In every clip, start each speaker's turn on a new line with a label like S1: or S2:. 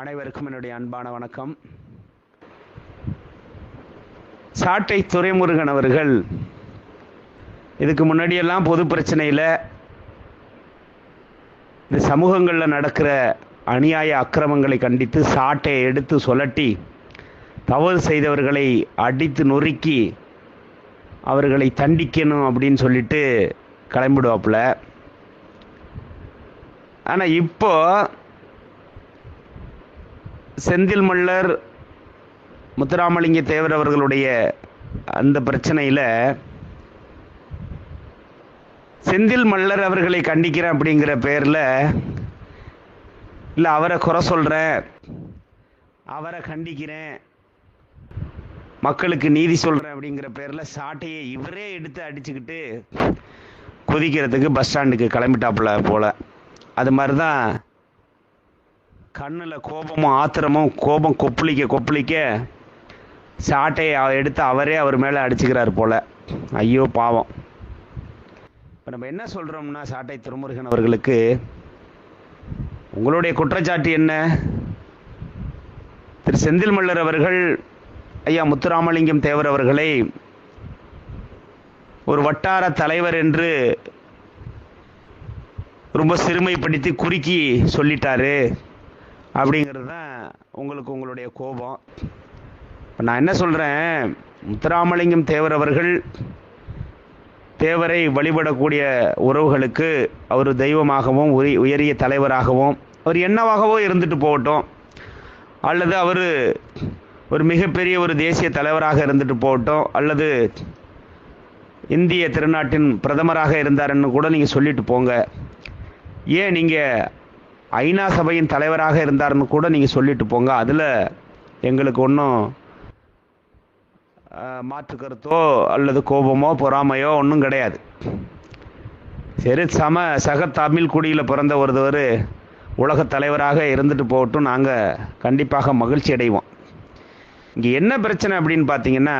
S1: அனைவருக்கும் என்னுடைய அன்பான வணக்கம். சாட்டை துரைமுருகன் அவர்கள் இதுக்கு முன்னாடியெல்லாம் பொது பிரச்சனையில் இந்த சமூகங்களில் நடக்கிற அநியாய அக்கிரமங்களை கண்டித்து சாட்டையை எடுத்து சுழட்டி தவறு செய்தவர்களை அடித்து நொறுக்கி அவர்களை தண்டிக்கணும் அப்படின்னு சொல்லிட்டு கிளம்பிடுவாப்புல. ஆனால் இப்போ செந்தில் மல்லர் முத்துராமலிங்க தேவர் அவர்களுடைய அந்த பிரச்சனையில் செந்தில் மல்லர் அவர்களை கண்டிக்கிறேன் அப்படிங்கிற பேரில் இல்லை அவரை குறை சொல்கிறேன் அவரை கண்டிக்கிறேன். மக்களுக்கு நீதி சொல்கிறேன் அப்படிங்கிற பேரில் சாட்டையை இவரே எடுத்து அடிச்சுக்கிட்டு குதிக்கிறதுக்கு பஸ் ஸ்டாண்டுக்கு கிளம்பிட்டாப்புல போல். அது மாதிரி தான் கண்ணில் கோபமும் ஆத்திரமும் கோபம் கொப்பளிக்க கொப்பளிக்க சாட்டையை எடுத்து அவரே அவர் மேலே அடிச்சுக்கிறார் போல. ஐயோ பாவம். இப்போ நம்ம என்ன சொல்கிறோம்னா சாட்டை திருமுருகன் அவர்களுக்கு உங்களுடைய குற்றச்சாட்டு என்ன? திரு செந்தில் மல்லர் அவர்கள் ஐயா முத்துராமலிங்கம் தேவர் அவர்களை ஒரு வட்டார தலைவர் என்று ரொம்ப சிறுமைப்படுத்தி குறுக்கி சொல்லிட்டாரு. அப்படிங்கிறது தான் உங்களுக்கு உங்களுடைய கோபம். இப்போ நான் என்ன சொல்கிறேன் முத்துராமலிங்கம் தேவர் அவர்கள் தேவரை வழிபடக்கூடிய உறவுகளுக்கு அவர் தெய்வமாகவும் உரி உயரிய தலைவராகவும் அவர் என்னவாகவோ இருந்துட்டு போகட்டும். அல்லது அவர் ஒரு மிகப்பெரிய ஒரு தேசிய தலைவராக இருந்துட்டு போகட்டும். அல்லது இந்திய திருநாட்டின் பிரதமராக இருந்தாருன்னு கூட நீங்கள் சொல்லிட்டு போங்க. ஏன் நீங்கள் ஐநா சபையின் தலைவராக இருந்தாருன்னு கூட நீங்கள் சொல்லிட்டு போங்க. அதில் எங்களுக்கு ஒன்றும் மாற்று கருத்தோ அல்லது கோபமோ பொறாமையோ ஒன்றும் கிடையாது. சரி சம சக தமிழ் குடியில் பிறந்த ஒருத்தவர் உலகத் தலைவராக இருந்துட்டு போகட்டும். நாங்கள் கண்டிப்பாக மகிழ்ச்சி அடைவோம். இங்கே என்ன பிரச்சனை அப்படின்னு பார்த்தீங்கன்னா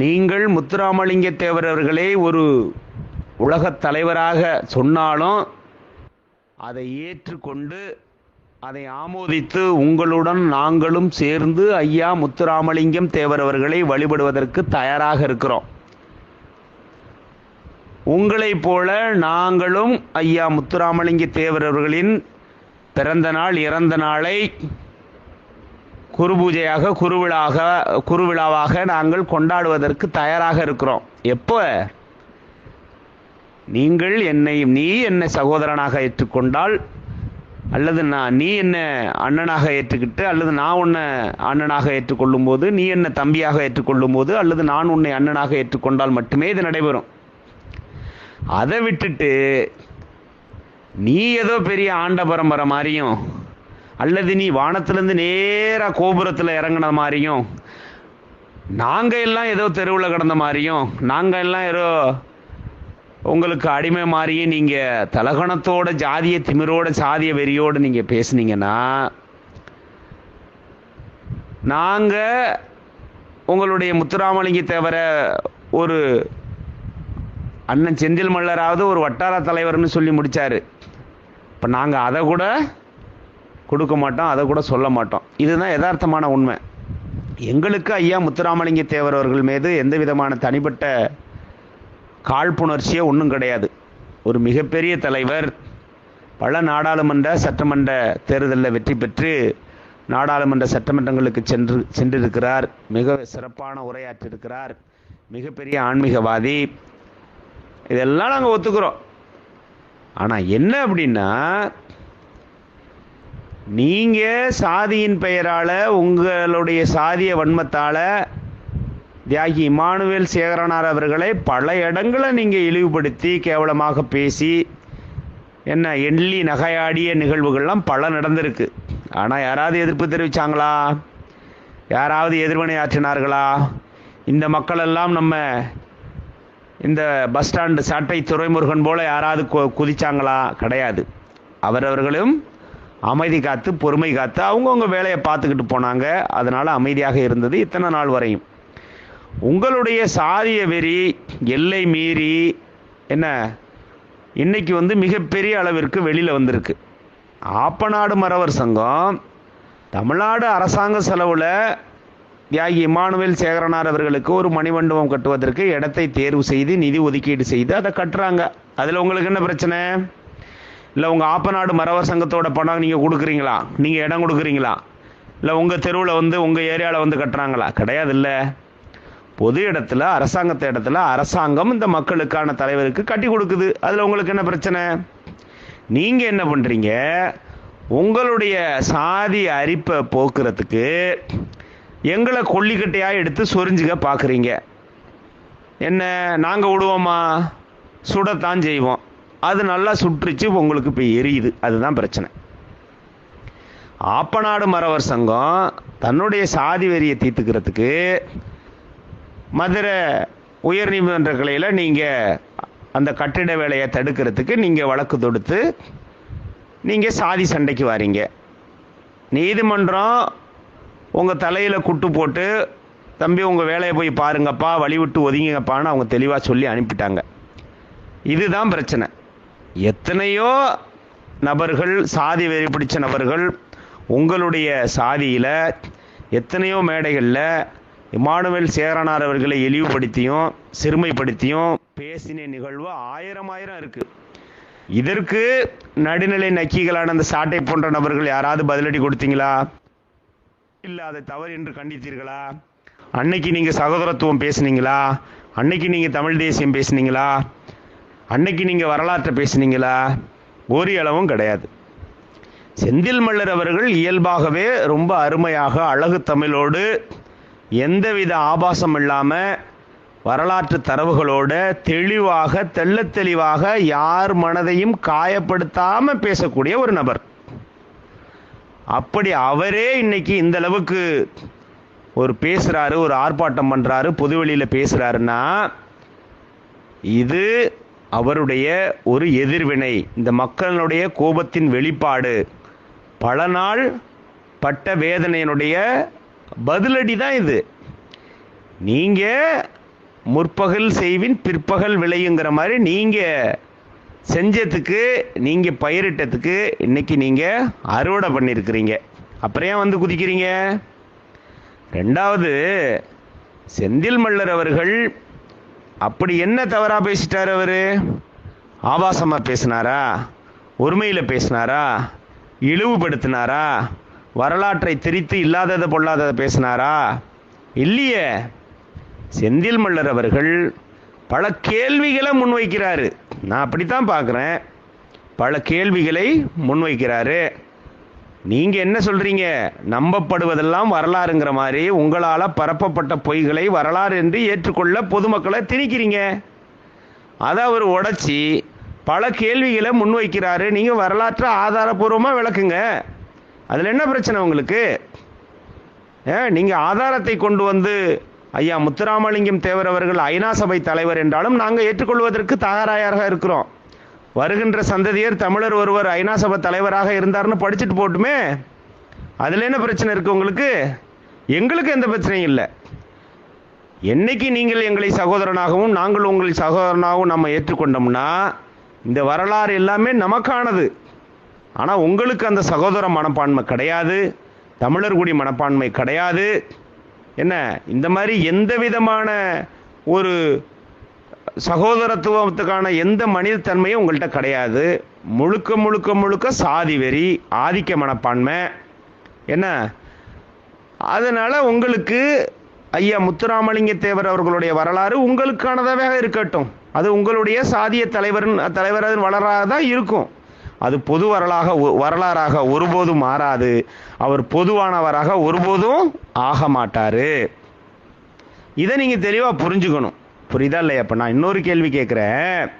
S1: நீங்கள் முத்துராமலிங்க தேவர் அவர்களே ஒரு உலகத் தலைவராக சொன்னாலும் அதை ஏற்றுக்கொண்டு அதை ஆமோதித்து உங்களுடன் நாங்களும் சேர்ந்து ஐயா முத்துராமலிங்கம் தேவரவர்களை வழிபடுவதற்கு தயாராக இருக்கிறோம். உங்களைப் போல நாங்களும் ஐயா முத்துராமலிங்க தேவரவர்களின் பிறந்த நாள் இறந்த நாளை குருபூஜையாக குருவிழாக குருவிழாவாக நாங்கள் கொண்டாடுவதற்கு தயாராக இருக்கிறோம். எப்போ? நீங்கள் என்னை நீ என்னை சகோதரனாக ஏற்றுக்கொண்டால் அல்லது நான் நீ என்ன அண்ணனாக ஏற்றுக்கிட்டு அல்லது நான் உன்னை அண்ணனாக ஏற்றுக்கொள்ளும் போது நீ என்ன தம்பியாக ஏற்றுக்கொள்ளும் போது அல்லது நான் உன்னை அண்ணனாக ஏற்றுக்கொண்டால் மட்டுமே இது நடைபெறும். அதை விட்டுட்டு நீ ஏதோ பெரிய ஆண்ட பரம்பரை மாதிரியும் அல்லது நீ வானத்திலேருந்து நேராக கோபுரத்தில் இறங்கின மாதிரியும் நாங்கள் எல்லாம் ஏதோ தெருவில் கிடந்த மாதிரியும் நாங்கள் எல்லாம் ஏதோ உங்களுக்கு அடிமை மாதிரியே நீங்கள் தலகணத்தோட ஜாதிய திமிரோட சாதிய வெறியோடு நீங்கள் பேசுனீங்கன்னா நாங்கள் உங்களுடைய முத்துராமலிங்க தேவர ஒரு அண்ணன் செந்தில் மல்லராவது ஒரு வட்டார தலைவர்னு சொல்லி முடிச்சாரு. இப்போ நாங்கள் அதை கூட கொடுக்க மாட்டோம் அதை கூட சொல்ல மாட்டோம். இதுதான் யதார்த்தமான உண்மை. எங்களுக்கு ஐயா முத்துராமலிங்க தேவர் அவர்கள் மீது எந்த விதமான தனிப்பட்ட காழ்ப்புணர்ச்சியே ஒன்றும் கிடையாது. ஒரு மிகப்பெரிய தலைவர் பல நாடாளுமன்ற சட்டமன்ற தேர்தலில் வெற்றி பெற்று நாடாளுமன்ற சட்டமன்றங்களுக்கு சென்று சென்றிருக்கிறார். மிக சிறப்பான உரையாற்றிருக்கிறார் மிகப்பெரிய ஆன்மீகவாதி. இதெல்லாம் நாங்கள் ஒத்துக்கிறோம். ஆனால் என்ன அப்படின்னா நீங்கள் சாதியின் பெயரால் உங்களுடைய சாதிய வன்மத்தால் தியாகி இமானுவேல் சேகரனார் அவர்களை பல இடங்களை நீங்கள் இழிவுபடுத்தி கேவலமாக பேசி என்ன எள்ளி நகையாடிய நிகழ்வுகள்லாம் பல நடந்திருக்கு. ஆனால் யாராவது எதிர்ப்பு தெரிவித்தாங்களா யாராவது எதிர்வினை ஆற்றினார்களா? இந்த மக்களெல்லாம் நம்ம இந்த பஸ் ஸ்டாண்டு சாட்டை துறைமுருகன் போல் யாராவது குதிச்சாங்களா? கிடையாது. அவரவர்களும் அமைதி காத்து பொறுமை காத்து அவங்கவுங்க வேலையை பார்த்துக்கிட்டு போனாங்க. அதனால் அமைதியாக இருந்தது இத்தனை நாள் வரையும். உங்களுடைய சாதிய வெறி எல்லை மீறி என்ன? இன்னைக்கு வந்து மிகப்பெரிய அளவிற்கு வெளியில் வந்திருக்கு. ஆப்பநாடு மறவர் சங்கம் தமிழ்நாடு அரசாங்க செலவில் தியாகி இமானுவேல் சேகரனார் அவர்களுக்கு ஒரு மணிமண்டபம் கட்டுவதற்கு இடத்தை தேர்வு செய்து நிதி ஒதுக்கீடு செய்து அதை கட்டுறாங்க. அதில் உங்களுக்கு என்ன பிரச்சனை? இல்லை உங்கள் ஆப்பநாடு மறவர் சங்கத்தோட பணம் நீங்கள் கொடுக்குறீங்களா? நீங்கள் இடம் கொடுக்குறீங்களா? இல்லை உங்கள் தெருவில் வந்து உங்கள் ஏரியாவில் வந்து கட்டுறாங்களா? கிடையாது இல்லை பொது இடத்துல அரசாங்கத்தை இடத்துல அரசாங்கம் இந்த மக்களுக்கான தலைவருக்கு கட்டி கொடுக்குது. அதில் உங்களுக்கு என்ன பிரச்சனை? நீங்கள் என்ன பண்ணுறீங்க உங்களுடைய சாதி அரிப்பை போக்குறதுக்கு எங்களை கொல்லிக்கட்டையாக எடுத்து சொரிஞ்சுக்க பார்க்குறீங்க என்ன நாங்கள் விடுவோமா? சுடத்தான் செய்வோம். அது நல்லா சுற்றுச்சு உங்களுக்கு இப்போ எரியுது. அதுதான் பிரச்சனை. ஆப்பநாடு மறவர் சங்கம் தன்னுடைய சாதி வெறியை தீர்த்துக்கிறதுக்கு மதுரை உயர்நீதிமன்ற கிளையில் நீங்கள் அந்த கட்டிட வேலையை தடுக்கிறதுக்கு நீங்கள் வழக்கு தொடுத்து நீங்கள் சாதி சண்டைக்கு வாரீங்க. நீதிமன்றம் உங்கள் தலையில் குட்டு போட்டு தம்பி உங்கள் வேலையை போய் பாருங்கப்பா வழி விட்டு ஒதுங்கிங்கப்பான்னு அவங்க தெளிவாக சொல்லி அனுப்பிட்டாங்க. இதுதான் பிரச்சனை. எத்தனையோ நபர்கள் சாதி வெறி பிடிச்ச நபர்கள் உங்களுடைய சாதியில் எத்தனையோ மேடைகளில் இமானுவேல் சேரனார் அவர்களை இழிவுபடுத்தியும் சிறுமைப்படுத்தியும் பேசின நிகழ்வு ஆயிரம் ஆயிரம் இருக்கு. இதற்கு நடுநிலை நக்கிகளான அந்த சாட்டை போன்ற நபர்கள் யாராவது பதிலடி கொடுத்தீங்களா? இல்லை அதை தவறு என்று கண்டித்தீர்களா? அன்னைக்கு நீங்கள் சகோதரத்துவம் பேசுனீங்களா? அன்னைக்கு நீங்கள் தமிழ் தேசியம் பேசுனீங்களா? அன்னைக்கு நீங்கள் வரலாற்றை பேசுனீங்களா? ஒரு அளவும் கிடையாது. செந்தில் மல்லர் அவர்கள் இயல்பாகவே ரொம்ப அருமையாக அழகு தமிழோடு எந்தவித ஆபாசம் இல்லாமல் வரலாற்று தரவுகளோட தெளிவாக தெள்ள தெளிவாக யார் மனதையும் காயப்படுத்தாம பேசக்கூடிய ஒரு நபர். அப்படி அவரே இன்னைக்கு இந்த அளவுக்கு ஒரு பேசுறாரு ஒரு ஆர்ப்பாட்டம் பண்றாரு பொதுவெளியில பேசுறாருன்னா இது அவருடைய ஒரு எதிர்வினை. இந்த மக்களுடைய கோபத்தின் வெளிப்பாடு. பல நாள் பட்ட வேதனையினுடைய பதிலடி தான் இது. நீங்கள் முற்பகல் செய்வின் பிற்பகல் விளையுங்கிற மாதிரி நீங்கள் செஞ்சதுக்கு நீங்கள் பயிரிட்டதுக்கு இன்னைக்கு நீங்கள் அறுவடை பண்ணியிருக்கிறீங்க அப்புறம் ஏன் வந்து குதிக்கிறீங்க? ரெண்டாவது செந்தில் மல்லர் அவர்கள் அப்படி என்ன தவறாக பேசிட்டார் அவர்? ஆபாசமாக பேசினாரா? உரிமையில் பேசினாரா? இழிவுபடுத்தினாரா? வரலாற்றை திரித்து இல்லாததை பொல்லாததை பேசினாரா? இல்லையே. செந்தில் மல்லர் அவர்கள் பல கேள்விகளை முன்வைக்கிறாரு. நான் அப்படித்தான் பார்க்குறேன். பல கேள்விகளை முன்வைக்கிறாரு. நீங்க என்ன சொல்றீங்க? நம்பப்படுவதெல்லாம் வரலாறுங்கிற மாதிரி உங்களால் பரப்பப்பட்ட பொய்களை வரலாறு என்று ஏற்றுக்கொள்ள பொதுமக்களை திணிக்கிறீங்க. அதை அவர் உடைச்சி பல கேள்விகளை முன்வைக்கிறாரு. நீங்க வரலாற்றை ஆதாரபூர்வமாக விளக்குங்க. அதில் என்ன பிரச்சனை உங்களுக்கு? நீங்கள் ஆதாரத்தை கொண்டு வந்து ஐயா முத்துராமலிங்கம் தேவர் அவர்கள் ஐநா சபை தலைவர் என்றாலும் நாங்கள் ஏற்றுக்கொள்வதற்கு தயாராக இருக்கிறோம். வருகின்ற சந்ததியர் தமிழர் ஒருவர் ஐநா சபை தலைவராக இருந்தார்னு படிச்சுட்டு போட்டுமே அதில் என்ன பிரச்சனை இருக்குது உங்களுக்கு? எங்களுக்கு எந்த பிரச்சனையும் இல்லை. என்னைக்கு நீங்கள் எங்களை சகோதரனாகவும் நாங்கள் உங்களை சகோதரனாகவும் நம்ம ஏற்றுக்கொண்டோம்னா இந்த வரலாறு எல்லாமே நமக்கானது. ஆனால் உங்களுக்கு அந்த சகோதர மனப்பான்மை கிடையாது தமிழர் குடி மனப்பான்மை கிடையாது. என்ன? இந்த மாதிரி எந்த விதமான ஒரு சகோதரத்துவத்துக்கான எந்த மனிதத்தன்மையும் உங்கள்கிட்ட கிடையாது. முழுக்க முழுக்க முழுக்க சாதி வெறி ஆதிக்க மனப்பான்மை. என்ன? அதனால் உங்களுக்கு ஐயா முத்துராமலிங்க தேவர் அவர்களுடைய வரலாறு உங்களுக்கானதாக இருக்கட்டும். அது உங்களுடைய சாதிய தலைவர் தலைவர் வளராக தான் இருக்கும். அது பொது வரலாக வரலாறாக ஒருபோதும் மாறாது. அவர் பொதுவானவராக ஒருபோதும் ஆக மாட்டார். இதை நீங்கள் தெளிவாக புரிஞ்சுக்கணும். புரியுதா இல்லையா? அப்போ நான் இன்னொரு கேள்வி கேட்குறேன்.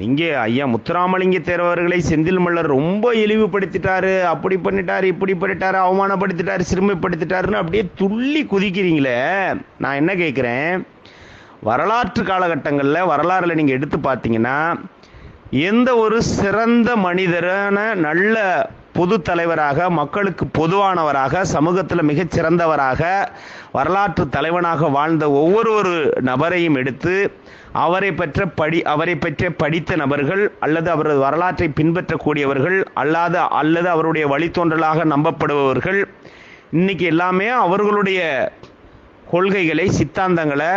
S1: நீங்கள் ஐயா முத்துராமலிங்க தேர்வர்களை செந்தில் மல்லர் ரொம்ப இழிவுபடுத்திட்டாரு. அப்படி பண்ணிட்டாரு இப்படி பண்ணிட்டாரு அவமானப்படுத்திட்டாரு சிறுமைப்படுத்திட்டாருன்னு அப்படியே துள்ளி குதிக்கிறீங்களே. நான் என்ன கேட்குறேன்? வரலாற்று காலகட்டங்களில் வரலாறுல நீங்கள் எடுத்து பார்த்தீங்கன்னா எந்த ஒரு சிறந்த மனிதரான நல்ல பொது தலைவராக மக்களுக்கு பொதுவானவராக சமூகத்தில் மிகச்சிறந்தவராக வரலாற்று தலைவனாக வாழ்ந்த ஒவ்வொரு ஒரு நபரையும் எடுத்து அவரை பெற்ற படி அவரை பெற்ற படித்த நபர்கள் அல்லது அவரது வரலாற்றை பின்பற்றக்கூடியவர்கள் அல்லாத அல்லது அவருடைய வழித்தோன்றலாக நம்பப்படுபவர்கள் இன்னைக்கு எல்லாமே அவர்களுடைய கொள்கைகளை சித்தாந்தங்களை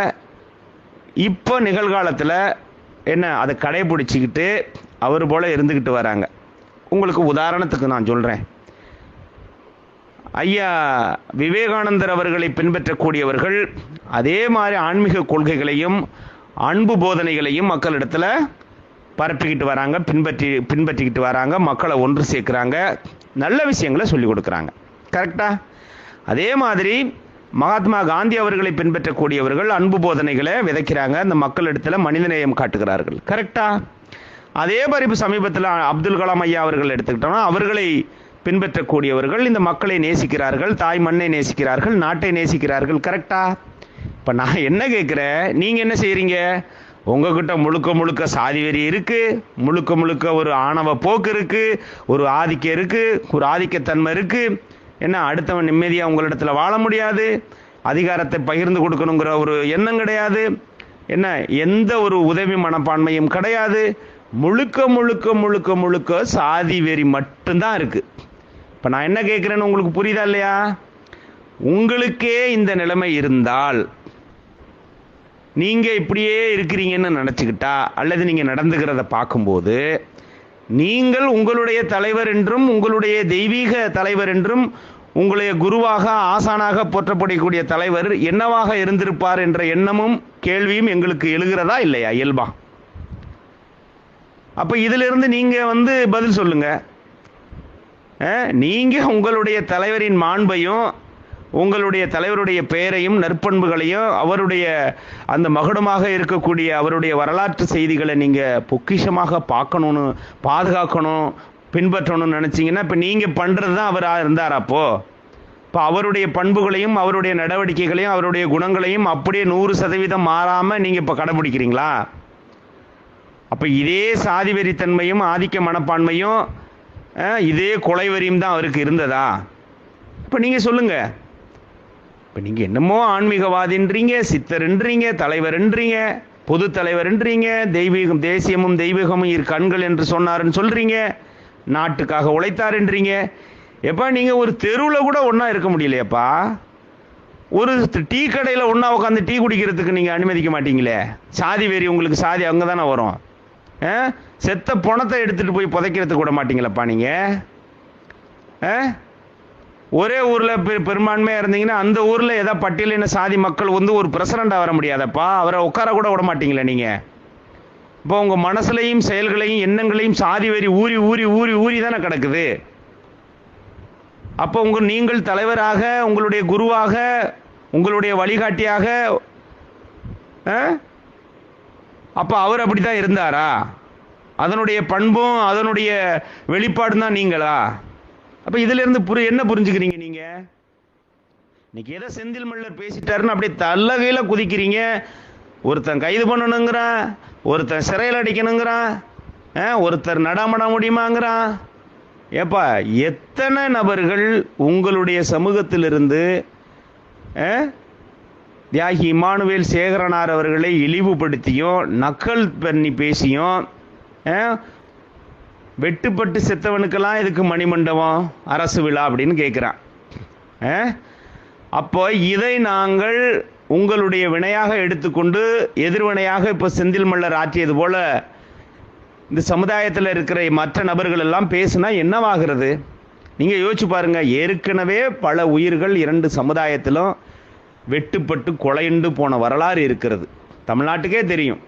S1: இப்போ நிகழ்காலத்தில் என்ன அதை கடைபிடிச்சிக்கிட்டு அவர் போல் இருந்துக்கிட்டு வராங்க. உங்களுக்கு உதாரணத்துக்கு நான் சொல்கிறேன் ஐயா விவேகானந்தர் அவர்களை பின்பற்றக்கூடியவர்கள் அதே மாதிரி ஆன்மீக கொள்கைகளையும் அன்பு போதனைகளையும் மக்களிடத்தில் பரப்பிக்கிட்டு வராங்க பின்பற்றி பின்பற்றிக்கிட்டு வராங்க மக்களை ஒன்று சேர்க்குறாங்க நல்ல விஷயங்களை சொல்லி கொடுக்குறாங்க. கரெக்டாக அதே மாதிரி மகாத்மா காந்தி அவர்களை பின்பற்றக்கூடியவர்கள் அன்பு போதனைகளை விதைக்கிறாங்க. அந்த மக்களிடத்தில் மனிதநேயம் காட்டுகிறார்கள். கரெக்டா அதே மாதிரி இப்போ சமீபத்தில் அப்துல் கலாம் ஐயா அவர்கள் எடுத்துக்கிட்டோம்னா அவர்களை பின்பற்றக்கூடியவர்கள் இந்த மக்களை நேசிக்கிறார்கள் தாய் மண்ணை நேசிக்கிறார்கள் நாட்டை நேசிக்கிறார்கள். கரெக்டா இப்போ நான் என்ன கேட்குறேன் நீங்கள் என்ன செய்கிறீங்க உங்ககிட்ட முழுக்க முழுக்க சாதி வெறி இருக்குது முழுக்க முழுக்க ஒரு ஆணவ போக்கு இருக்குது ஒரு ஆதிக்கம் இருக்குது ஒரு ஆதிக்கத்தன்மை இருக்குது என்ன அடுத்தவன் நிம்மதியாக உங்களிடத்துல வாழ முடியாது? அதிகாரத்தை பகிர்ந்து கொடுக்கணுங்கிற ஒரு எண்ணம் கிடையாது. என்ன எந்த ஒரு உதவி மனப்பான்மையும் கிடையாது. முழுக்க முழுக்க முழுக்க முழுக்க சாதி வெறி மட்டும்தான் இருக்கு. இப்போ நான் என்ன கேட்குறேன்னு உங்களுக்கு புரியுதா இல்லையா? உங்களுக்கே இந்த நிலைமை இருந்தால் நீங்கள் இப்படியே இருக்கிறீங்கன்னு நினச்சிக்கிட்டா அல்லது நீங்கள் நடந்துக்கிறத பார்க்கும்போது நீங்கள் உங்களுடைய தலைவர் என்றும் உங்களுடைய தெய்வீக தலைவர் என்றும் உங்களுடைய குருவாக ஆசானாக போற்றப்படக்கூடிய தலைவர் என்னவாக இருந்திருப்பார் என்ற எண்ணமும் கேள்வியும் எங்களுக்கு எழுகிறதா இல்லையா? இயல்பா. அப்ப இதிலிருந்து நீங்க வந்து பதில் சொல்லுங்க. அஹ், நீங்க உங்களுடைய தலைவரின் மாண்பையும் உங்களுடைய தலைவருடைய பெயரையும் நற்பண்புகளையும் அவருடைய அந்த மகுடமாக இருக்கக்கூடிய அவருடைய வரலாற்று செய்திகளை நீங்கள் பொக்கிஷமாக பார்க்கணும்னு பாதுகாக்கணும் பின்பற்றணும்னு நினச்சிங்கன்னா இப்போ நீங்கள் பண்ணுறது தான் அவராக இருந்தார் அப்போது இப்போ அவருடைய பண்புகளையும் அவருடைய நடவடிக்கைகளையும் அவருடைய குணங்களையும் அப்படியே நூறு சதவீதம் மாறாமல் நீங்கள் இப்போ கடைபிடிக்கிறீங்களா? அப்போ இதே சாதி வெறித்தன்மையும் ஆதிக்க மனப்பான்மையும் இதே இதே கொலைவரியும் தான் அவருக்கு இருந்ததா? இப்போ நீங்கள் சொல்லுங்க. இப்போ நீங்கள் என்னமோ ஆன்மீகவாதின்றீங்க சித்தர்ன்றீங்க தலைவர்ன்றீங்க பொது தலைவர்ன்றீங்க தெய்வீகம் தேசியமும் தெய்வீகமும் இரு கண்கள் என்று சொன்னாருன்னு சொல்கிறீங்க நாட்டுக்காக உழைத்தாருன்றீங்க. எப்பா நீங்கள் ஒரு தெருவில் கூட ஒன்றா இருக்க முடியலையப்பா. ஒரு டீ கடையில் ஒன்றா உட்காந்து டீ குடிக்கிறதுக்கு நீங்கள் அனுமதிக்க மாட்டீங்களே. சாதி வெறி உங்களுக்கு சாதி அங்கே தானே வரும். ஆ? செத்த பணத்தை எடுத்துகிட்டு போய் புதைக்கிறதுக்கு விட மாட்டீங்களப்பா நீங்கள் ஆ? ஒரே ஊரில் பெ பெரும்பான்மையாக இருந்தீங்கன்னா அந்த ஊரில் ஏதாவது பட்டியலின சாதி மக்கள் வந்து ஒரு பிரசிடண்டாக வர முடியாதப்பா. அவரை உட்கார கூட விட மாட்டீங்களே நீங்கள் இப்போ உங்கள் மனசுலையும் செயல்களையும் எண்ணங்களையும் சாதி வரி ஊறி ஊறி ஊறி ஊறி தானே கிடக்குது. அப்போ உங்கள் நீங்கள் தலைவராக உங்களுடைய குருவாக உங்களுடைய வழிகாட்டியாக ஆ? அவர் அவர் அப்படித்தான் இருந்தாரா? அதனுடைய பண்பும் அதனுடைய வெளிப்பாடும் தான் நீங்களா? அப்போ இதிலிருந்து புரி என்ன புரிஞ்சுக்கிறீங்க நீங்கள் இன்னைக்கு ஏதோ செந்தில் மல்லர் பேசிட்டாருன்னு அப்படியே தல்லகையில குதிக்கிறீங்க. ஒருத்தன் கைது பண்ணணுங்கிறான் ஒருத்தன் சிறையில் அடிக்கணுங்கிறான் ஆ, ஒருத்தர் நடமட முடியுமாங்கிறான் ஏப்பா எத்தனை நபர்கள் உங்களுடைய சமூகத்திலிருந்து ஆ, தியாகி இமானுவேல் சேகரனார் அவர்களை இழிவுபடுத்தியும் நக்கல் பண்ணி பேசியும் ஆ, வெட்டுப்பட்டு செத்தவனுக்கெல்லாம் இதுக்கு மணிமண்டபம் அரசு விழா அப்படின்னு கேட்குறான் ஆ? அப்போ இதை நாங்கள் உங்களுடைய வினையாக எடுத்துக்கொண்டு எதிர்வினையாக இப்போ செந்தில் மல்லர் ஆற்றியது போல இந்த சமுதாயத்தில் இருக்கிற மற்ற நபர்கள் எல்லாம் பேசுனா என்னவாகிறது? நீங்கள் யோசிச்சு பாருங்க. ஏற்கனவே பல உயிர்கள் இரண்டு சமுதாயத்திலும் வெட்டுப்பட்டு கொலையுண்டு போன வரலாறு இருக்கிறது. தமிழ்நாட்டுக்கே தெரியும்.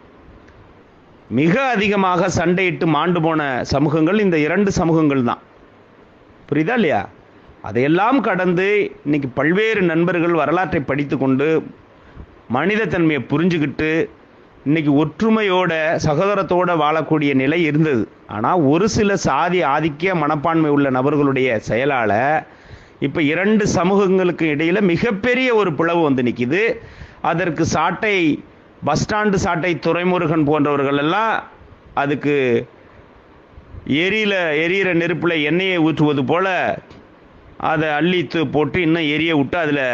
S1: மிக அதிகமாக சண்டையிட்டு மாண்டு போன சமூகங்கள் இந்த இரண்டு சமூகங்கள் தான். புரியுதா இல்லையா? அதையெல்லாம் கடந்து இன்னைக்கு பல்வேறு நண்பர்கள் வரலாற்றை படித்து கொண்டு மனிதத்தன்மையை புரிஞ்சுக்கிட்டு இன்னைக்கு ஒற்றுமையோட சகோதரத்தோட வாழக்கூடிய நிலை இருந்தது. ஆனால் ஒரு சில சாதி ஆதிக்க மனப்பான்மை உள்ள நபர்களுடைய செயலால் இப்போ இரண்டு சமூகங்களுக்கு இடையில் மிகப்பெரிய ஒரு பிளவு வந்து நிற்கிது அதற்கு சாட்டை பஸ் ஸ்டாண்டு சாட்டை துரைமுருகன் போன்றவர்கள் எல்லாம் அதுக்கு எரியில எரியிற நெருப்பில் எண்ணெயை ஊற்றுவது போல அதை அள்ளித்து போட்டு இன்னும் எரிய விட்டு அதில்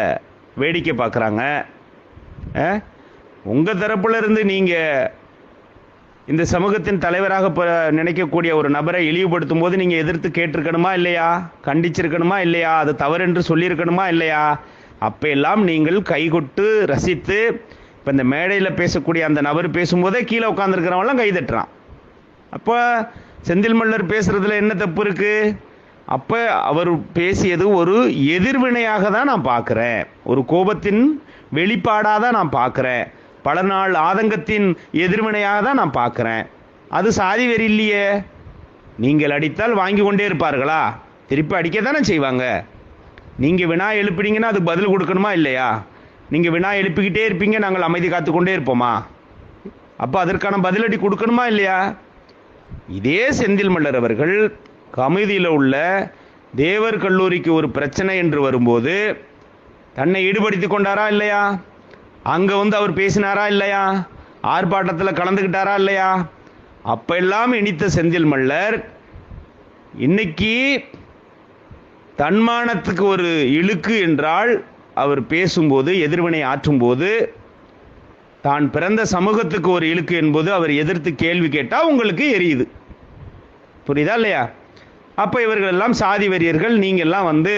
S1: வேடிக்கை பார்க்குறாங்க. உங்கள் தரப்புல இருந்து நீங்கள் இந்த சமூகத்தின் தலைவராக நினைக்கக்கூடிய ஒரு நபரை இழிவுபடுத்தும் போது நீங்கள் எதிர்த்து கேட்டிருக்கணுமா இல்லையா? கண்டிச்சிருக்கணுமா இல்லையா? அது தவறென்று சொல்லியிருக்கணுமா இல்லையா? அப்பெல்லாம் நீங்கள் கைகொட்டு ரசித்து இப்போ இந்த மேடையில் பேசக்கூடிய அந்த நபர் பேசும்போதே கீழே உட்காந்துருக்கிறவங்களாம் கை தட்டுறான். அப்போ செந்தில் மல்லர் பேசுகிறதுல என்ன தப்பு இருக்குது அப்போ அவர் பேசியது ஒரு எதிர்வினையாக தான் நான் பார்க்குறேன் ஒரு கோபத்தின் வெளிப்பாடாக தான் நான் பார்க்குறேன். பல நாள் ஆதங்கத்தின் எதிர்வினையாக தான் நான் பார்க்குறேன். அது சாதி வெறி இல்லையே. நீங்கள் அடித்தால் வாங்கி கொண்டே இருப்பார்களா? திருப்பி அடிக்க தானே செய்வாங்க. நீங்கள் வினா எழுப்பினீங்கன்னா அதுக்கு பதில் கொடுக்கணுமா இல்லையா? நீங்கள் வினா எழுப்பிக்கிட்டே இருப்பீங்க நாங்கள் அமைதி காத்துக்கொண்டே இருப்போமா? அப்போ அதற்கான பதிலடி கொடுக்கணுமா இல்லையா? இதே செந்தில் மல்லர் அவர்கள் கமிதியில் உள்ள தேவர் கல்லூரிக்கு ஒரு பிரச்சனை என்று வரும்போது தன்னை ஈடுபடுத்தி கொண்டாரா இல்லையா? அங்கே வந்து அவர் பேசினாரா இல்லையா? ஆர்ப்பாட்டத்தில் கலந்துக்கிட்டாரா இல்லையா? அப்பெல்லாம் இனித்த செந்தில் மல்லர் இன்னைக்கு தன்மானத்துக்கு ஒரு இழுக்கு என்றால் அவர் பேசும்போது எதிர்வினை ஆற்றும்போது தான் பிறந்த சமூகத்துக்கு ஒரு இழுக்கு என்பது அவர் எதிர்த்து கேள்வி கேட்டால் உங்களுக்கு எரியுது. புரியுதா இல்லையா? அப்போ இவர்கள் எல்லாம் சாதி வெறியர்கள் நீங்கள்லாம் வந்து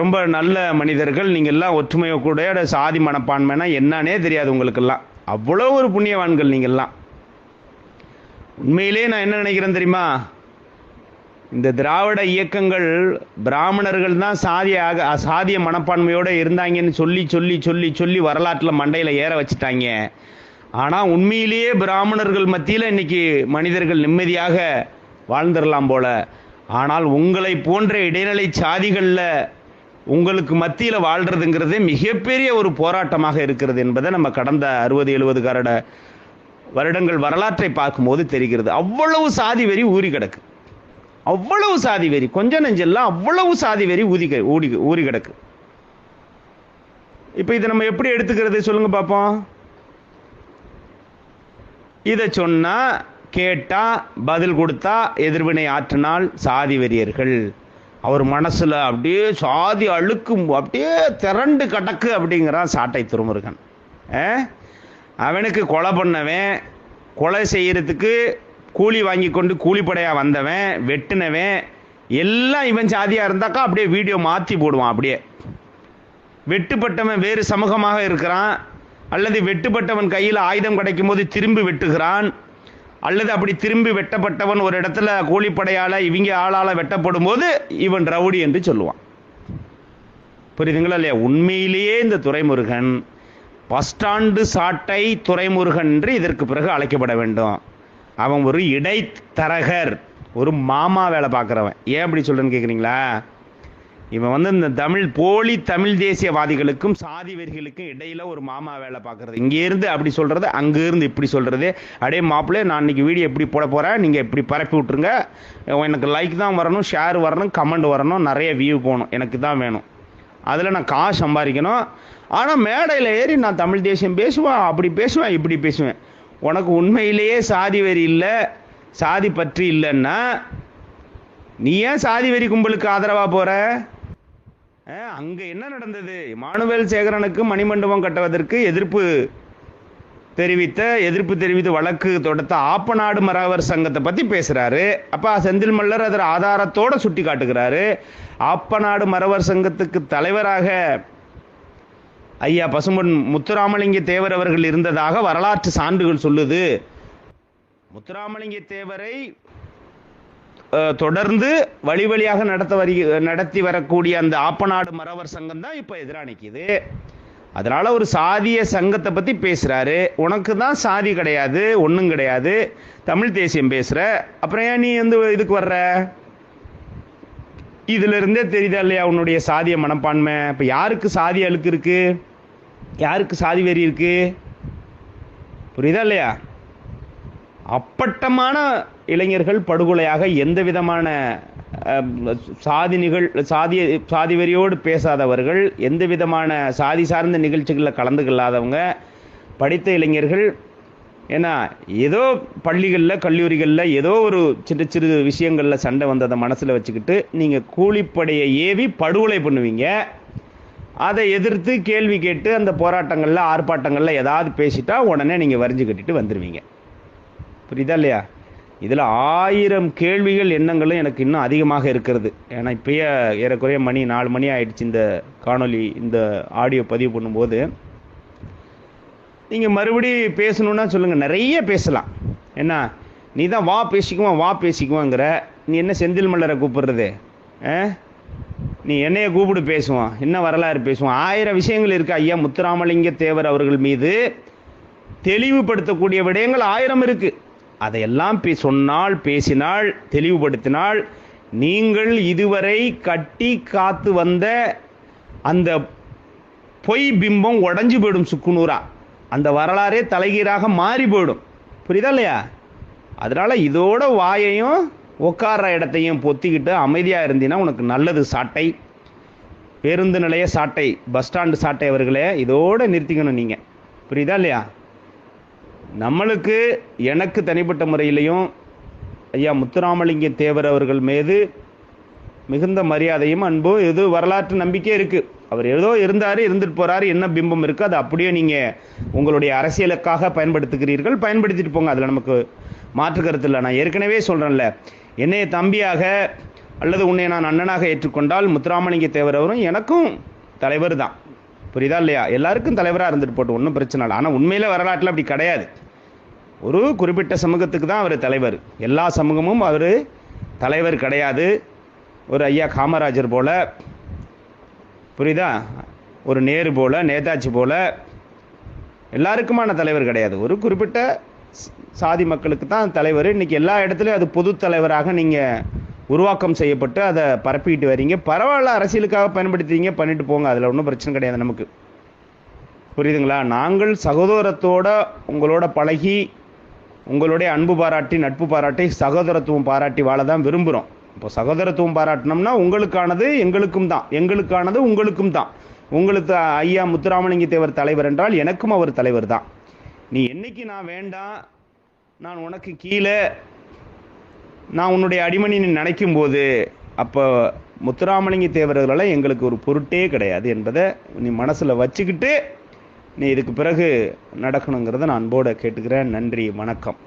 S1: ரொம்ப நல்ல மனிதர்கள். நீங்கள்லாம் ஒற்றுமையை கூட சாதி மனப்பான்மைனா என்னன்னே தெரியாது உங்களுக்கெல்லாம். அவ்வளோ ஒரு புண்ணியவான்கள் நீங்கள்லாம் உண்மையிலே நான் என்ன நினைக்கிறேன் தெரியுமா? இந்த திராவிட இயக்கங்கள் பிராமணர்கள் தான் சாதியாக சாதிய மனப்பான்மையோடு இருந்தாங்கன்னு சொல்லி சொல்லி சொல்லி சொல்லி வரலாற்றில் மண்டையில் ஏற வச்சுட்டாங்க. ஆனால் உண்மையிலேயே பிராமணர்கள் மத்தியில் இன்னைக்கு மனிதர்கள் நிம்மதியாக வாழ்ந்துடலாம் போல. ஆனால் உங்களை போன்ற இடைநிலை சாதிகளில் உங்களுக்கு மத்தியில் வாழ்கிறதுங்கிறது மிகப்பெரிய ஒரு போராட்டமாக இருக்கிறது என்பதை நம்ம கடந்த அறுபது எழுபது கரட வருடங்கள் வரலாற்றை பார்க்கும்போது தெரிகிறது. அவ்வளவு சாதி வெறி ஊறி கிடக்கு. அவ்வளவு சாதி வெறி கொஞ்ச நெஞ்செல்லாம் அவ்வளவு சாதி வெறி ஊதி ஊடி ஊறி கிடக்கு. இப்போ இதை நம்ம எப்படி எடுத்துக்கிறது சொல்லுங்க பார்ப்போம் இதை சொன்னால் கேட்டால் பதில் கொடுத்தா எதிர்வினை ஆற்றினால் சாதி வெறியர்கள். அவர் மனசில் அப்படியே சாதி அழுக்கும் அப்படியே திரண்டு கடக்கு அப்படிங்கிறான் சாட்டை திருமுருகன். ஆ? அவனுக்கு கொலை பண்ணவன் கொலை செய்கிறதுக்கு கூலி வாங்கி கொண்டு கூலிப்படையாக வந்தவன் வெட்டினவன் எல்லாம் இவன் சாதியாக இருந்தாக்கா அப்படியே வீடியோ மாற்றி போடுவான் அப்படியே. வெட்டுப்பட்டவன் வேறு சமூகமாக இருக்கிறான். அல்லது வெட்டுப்பட்டவன் கையில் ஆயுதம் கிடைக்கும் போது திரும்பி வெட்டுகிறான். அல்லது அப்படி திரும்பி வெட்டப்பட்டவன் ஒரு இடத்துல கூலிப்படையால் இவங்க ஆளால வெட்டப்படும் போது இவன் ரவுடி என்று சொல்லுவான். புரியுதுங்களா இல்லையா? உண்மையிலேயே இந்த துரைமுருகன் பஸ் ஸ்டாண்டு சாட்டை துரைமுருகன் என்று இதற்கு பிறகு அழைக்கப்பட வேண்டும். அவன் ஒரு இடைத்தரகர் ஒரு மாமா வேலை பார்க்குறவன். ஏன் அப்படி சொல்றேன்னு கேட்குறீங்களா இவன் வந்து இந்த தமிழ் போலி தமிழ் தேசியவாதிகளுக்கும் சாதி வெறிகளுக்கும் இடையில ஒரு மாமா வேலை பார்க்கறது. இங்கேருந்து அப்படி சொல்றது அங்கேருந்து இப்படி சொல்றது. அடே மாப்பிள்ளை நான் இன்னைக்கு வீடியோ எப்படி போட போறேன். நீங்க இப்படி பரப்பி விட்டுருங்க. எனக்கு லைக் தான் வரணும் ஷேர் வரணும் கமெண்ட் வரணும் நிறைய வியூ போகணும். எனக்கு தான் வேணும். அதில் நான் காசு சம்பாதிக்கணும். ஆனால் மேடையில் ஏறி நான் தமிழ் தேசியம் பேசுவேன் அப்படி பேசுவேன் இப்படி பேசுவேன். உனக்கு உண்மையிலேயே சாதி வெறி இல்லை சாதி பற்றி இல்லைன்னா நீ ஏன் சாதி வெறி கும்பலுக்கு ஆதரவாக போகிற அங்க என்ன நடந்தது? மானுவேல் சேகரனுக்கு மணிமண்டபம் கட்டுவதற்கு எதிர்ப்பு தெரிவித்த எதிர்ப்பு தெரிவித்து வழக்கு தொடுத்த ஆப்பநாடு மராவர் சங்கத்தை பத்தி பேசுறாரு. அப்ப செந்தில் மல்லர் அதில் ஆதாரத்தோட சுட்டி காட்டுகிறாரு. ஆப்பநாடு மரவர் சங்கத்துக்கு தலைவராக ஐயா பசும்பொன் முத்துராமலிங்க தேவர் அவர்கள் இருந்ததாக வரலாற்று சான்றுகள் சொல்லுது. முத்துராமலிங்க தேவரை தொடர்ந்து வழி வழியாக நடத்த வரி நடத்தி வரக்கூடிய அந்த ஆப்பநாடு மறவர் சங்கம் தான் இப்போ எதிராக நிற்கிது ஒரு சாதிய சங்கத்தை பற்றி பேசுகிறாரு உனக்கு தான் சாதி கிடையாது ஒன்றும் கிடையாது. தமிழ் தேசியம் பேசுகிற அப்புறம் ஏன் நீ வந்து இதுக்கு வர்ற? இதிலிருந்தே தெரியுதா இல்லையா உன்னுடைய சாதிய மனப்பான்மை? இப்போ யாருக்கு சாதி அழுக்கு இருக்குது யாருக்கு சாதி வெறி இருக்கு? புரியுதா இல்லையா? அப்பட்டமான இளைஞர்கள் படுகொலையாக எந்த விதமான சாதி நிகழ் சாதிய சாதி வெறியோடு பேசாதவர்கள் எந்த விதமான சாதி சார்ந்த நிகழ்ச்சிகளில் கலந்து கொள்ளாதவங்க படித்த இளைஞர்கள் ஏன்னா ஏதோ பள்ளிகளில் கல்லூரிகளில் ஏதோ ஒரு சிறு சிறு விஷயங்களில் சண்டை வந்ததை மனசில் வச்சுக்கிட்டு நீங்கள் கூலிப்படையை ஏவி படுகொலை பண்ணுவீங்க. அதை எதிர்த்து கேள்வி கேட்டு அந்த போராட்டங்களில் ஆர்ப்பாட்டங்களில் ஏதாவது பேசிட்டா உடனே நீங்கள் வரைஞ்சு கட்டிட்டு வந்துடுவீங்க புரியுதா இல்லையா? இதில் ஆயிரம் கேள்விகள் எண்ணங்களும் எனக்கு இன்னும் அதிகமாக இருக்கிறது. ஏன்னா இப்பயே ஏறக்குறைய மணி நாலு மணி ஆயிடுச்சு இந்த காணொலி இந்த ஆடியோ பதிவு பண்ணும்போது. நீங்கள் மறுபடி பேசணுன்னா சொல்லுங்கள் நிறைய பேசலாம். என்ன நீ தான் வா பேசிக்குவான் வா பேசிக்குவாங்கிற நீ என்ன செந்தில் மல்லரை கூப்பிடுறது? ஆ? நீ என்னைய கூப்பிடு பேசுவான். என்ன வரலாறு பேசுவான்? ஆயிரம் விஷயங்கள் இருக்கு. ஐயா முத்துராமலிங்க தேவர் அவர்கள் மீது தெளிவுபடுத்தக்கூடிய விடயங்கள் ஆயிரம் இருக்குது அதையெல்லாம் பே சொன்னால் பேசினால் தெளிவுபடுத்தினால் நீங்கள் இதுவரை கட்டி காத்து வந்த அந்த பொய் பிம்பம் உடஞ்சி போயிடும் சுக்குநூறா. அந்த வரலாறே தலைகீராக மாறி போயிடும். புரியுதா இல்லையா? அதனால இதோட வாயையும் உட்கார்ற இடத்தையும் பொத்திக்கிட்டு அமைதியாக இருந்தீங்கன்னா உனக்கு நல்லது சாட்டை. பேருந்து நிலைய சாட்டை பஸ் ஸ்டாண்டு சாட்டை அவர்களே இதோட நிறுத்திக்கணும் நீங்கள் புரியுதா இல்லையா? நம்மளுக்கு எனக்கு தனிப்பட்ட முறையிலையும் ஐயா முத்துராமலிங்க தேவர் அவர்கள் மீது மிகுந்த மரியாதையும் அன்பும் இது வரலாற்று நம்பிக்கை இருக்குது அவர் ஏதோ இருந்தார் இருந்துட்டு போகிறாரு என்ன பிம்பம் இருக்குது அது அப்படியே நீங்கள் உங்களுடைய அரசியலுக்காக பயன்படுத்துகிறீர்கள் பயன்படுத்திட்டு போங்க. அதில் நமக்கு மாற்று கருத்து இல்லை. நான் ஏற்கனவே சொல்கிறேன்ல என்னைய தம்பியாக அல்லது உன்னை நான் அண்ணனாக ஏற்றுக்கொண்டால் முத்துராமலிங்க தேவர் அவரும் எனக்கும் தலைவர் தான். புரியுதா இல்லையா? எல்லாருக்கும் தலைவராக இருந்துட்டு போட்டு ஒன்றும் பிரச்சனை இல்லை. ஆனால் உண்மையில் வரலாற்றில் அப்படி கிடையாது. ஒரு குறிப்பிட்ட சமூகத்துக்கு தான் அவர் தலைவர். எல்லா சமூகமும் அவர் தலைவர் கிடையாது. ஒரு ஐயா காமராஜர் போல் புரியுதா? ஒரு நேரு போல நேதாஜி போல எல்லாருக்குமான தலைவர் கிடையாது. ஒரு குறிப்பிட்ட சாதி மக்களுக்கு தான் தலைவர். இன்றைக்கி எல்லா இடத்துலையும் அது பொது தலைவராக நீங்கள் உருவாக்கம் செய்யப்பட்டு அதை பரப்பிக்கிட்டு வரீங்க. பரவாயில்ல அரசியலுக்காக பயன்படுத்துறீங்க பண்ணிட்டு போங்க. அதில் ஒன்றும் பிரச்சனை கிடையாது நமக்கு. புரியுதுங்களா? நாங்கள் சகோதரத்தோட உங்களோட பழகி உங்களுடைய அன்பு பாராட்டி நட்பு பாராட்டி சகோதரத்துவம் பாராட்டி வாழ தான் விரும்புகிறோம் இப்போ சகோதரத்துவம் பாராட்டினோம்னா உங்களுக்கானது எங்களுக்கும் தான். எங்களுக்கானது உங்களுக்கும் தான். உங்களுக்கு ஐயா முத்துராமலிங்க தேவர் தலைவர் என்றால் எனக்கும் அவர் தலைவர் தான். நீ என்னைக்கு நான் வேண்டாம் நான் உனக்கு கீழே நான் உன்னுடைய அடிமணின்னு நினைக்கும் போது அப்போ முத்துராமலிங்க தேவர்களெல்லாம் எங்களுக்கு ஒரு பொருட்டே கிடையாது என்பதை நீ மனசில் வச்சுக்கிட்டு நீ இதுக்கு பிறகு நடக்கணுங்கிறத நான் அன்போடு கேட்டுக்கிறேன். நன்றி வணக்கம்.